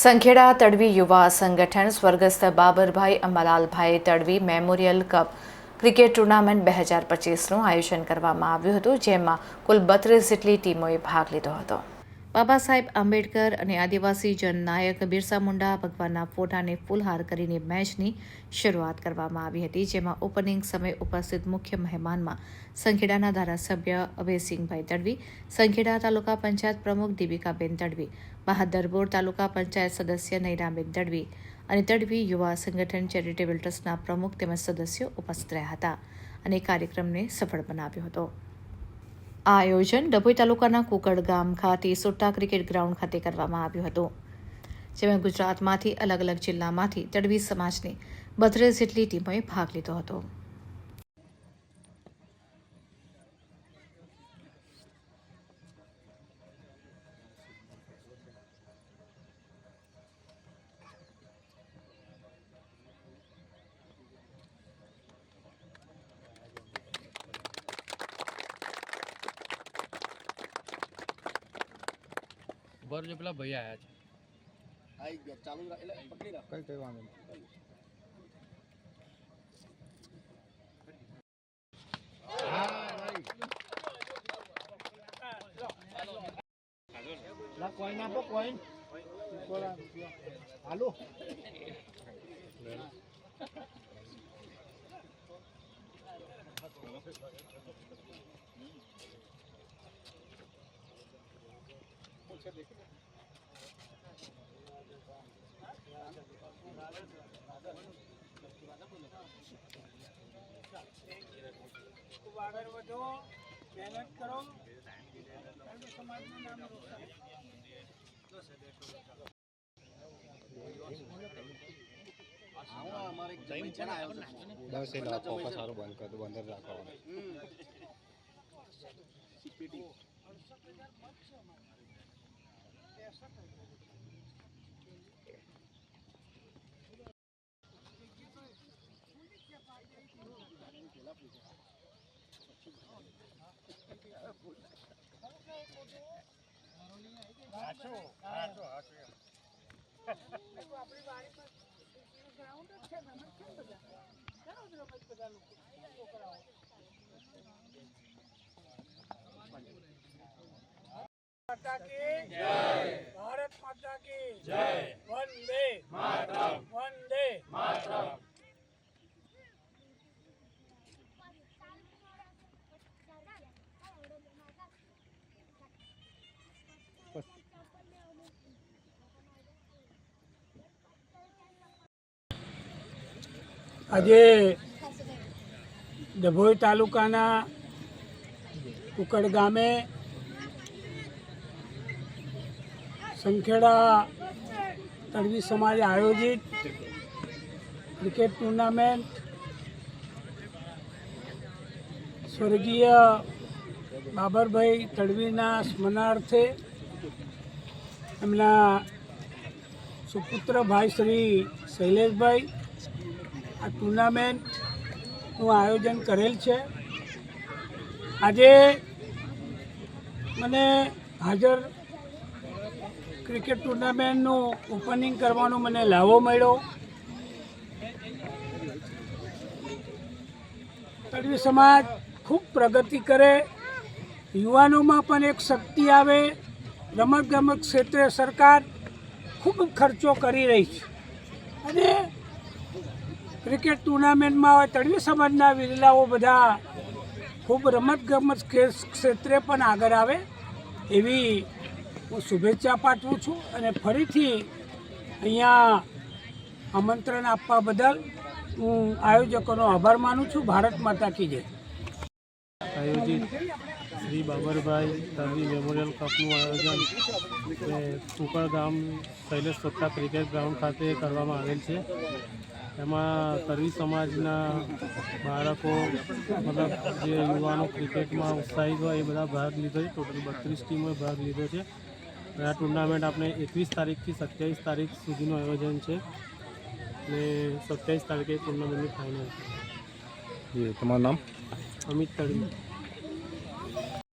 સંખેડા તડવી યુવા સંગઠન સ્વર્ગસ્થ Babarbhai Ambalalbhai Tadvi memorial cup cricket tournament બે હજાર પચીસનું આયોજન કરવામાં આવ્યું હતું, જેમાં કુલ બત્રીસ જેટલી ટીમોએ ભાગ લીધો હતો. બાબા સાહેબ આંબેડકર અને આદિવાસી જનનાયક બિરસા મુંડા ભગવાનના ફોટાને ફૂલહાર કરીને મેચની શરૂઆત કરવામાં આવી હતી, જેમાં ઓપનિંગ સમયે ઉપસ્થિત મુખ્ય મહેમાનમાં સંખેડાના ધારાસભ્ય અભયસિંહભાઈ તડવી, સંખેડા તાલુકા પંચાયત પ્રમુખ દીપિકાબેન તડવી બહાદરબોર તાલુકા પંચાયત સદસ્ય નૈરાબેન તડવી અને તડવી યુવા સંગઠન ચેરિટેબલ ટ્રસ્ટના પ્રમુખ તેમજ સદસ્યો ઉપસ્થિત રહ્યા હતા અને કાર્યક્રમને સફળ બનાવ્યો હતો. આ આયોજન ડભોઈ તાલુકાના કુકડ ગામ ખાતે સોટા ક્રિકેટ ગ્રાઉન્ડ ખાતે કરવામાં આવ્યું હતું, જેમાં ગુજરાતમાંથી અલગ અલગ જિલ્લામાંથી તડવી સમાજની બત્રીસ જેટલી ટીમોએ ભાગ લીધો હતો. ઊભા રહેજો પેલા ભાઈ આયા છે. આવી ગયા ચાલુ રાખ એટલે પકડી રાખ. કઈ કઈ વાંધો નહીં. લા કોઈન આપો કોઈન હાલો. ખૂબ આગળ વધો મહેનત કરો સમાજનું નામ સારું બંધ કરી બંધ રાખવાનું આપણી વાડીમાં ગ્રાઉન્ડ જ છે ને બધા કરો છો બધા લોકો છોકરાઓ માતા કી જય. ભારત માતા કી જય. વંદે. માતરમ વંદે. માતરમ આજે ડભોઈ તાલુકાના કુકડ ગામે સંખેડા તળવી સમાજે આયોજિત ક્રિકેટ ટુર્નામેન્ટ સ્વર્ગીય બાબરભાઈ તડવીના સ્મરણાર્થે એમના સુપુત્ર ભાઈ શ્રી શૈલેષભાઈ આ ટુર્નામેન્ટનું આયોજન કરેલ છે. આજે મને હાજર ક્રિકેટ ટુર્નામેન્ટનું ઓપનિંગ કરવાનો મને લાવો મળ્યો. તડવી સમાજ ખૂબ પ્રગતિ કરે. યુવાનોમાં પણ એક શક્તિ આવે. રમતગમત ક્ષેત્રે સરકાર ખૂબ ખર્ચો કરી રહી છે. અને ક્રિકેટ ટુર્નામેન્ટમાં હોય તળવી સમાજના વિરલાઓ બધા ખૂબ રમતગમત ક્ષેત્રે પણ આગળ આવે એવી હું શુભેચ્છા પાઠવું છું અને ફરીથી અહીંયા આમંત્રણ આપવા બદલ હું આયોજકોનો આભાર માનું છું. ભારત માતા કી જય. આયોજિત શ્રી બાબરભાઈ તરવી મેમોરિયલ કપનું આયોજન કુકળ ગામ શૈલેષ સત્તા ક્રિકેટ ગ્રાઉન્ડ ખાતે કરવામાં આવેલ છે. એમાં તરવી સમાજના બાળકો, મતલબ જે યુવાનો ક્રિકેટમાં ઉત્સાહિત હોય એ બધા ભાગ લીધો છે. ટોટલ બત્રીસ ટીમોએ ભાગ લીધો છે. આ ટુર્નામેન્ટ આપણે એકવીસ તારીખથી સત્યાવીસ તારીખ સુધીનું આયોજન છે અને સત્યાવીસ તારીખે ટુર્નામેન્ટની ફાઇનલ છે. તમારું નામ? અમિત તળવી.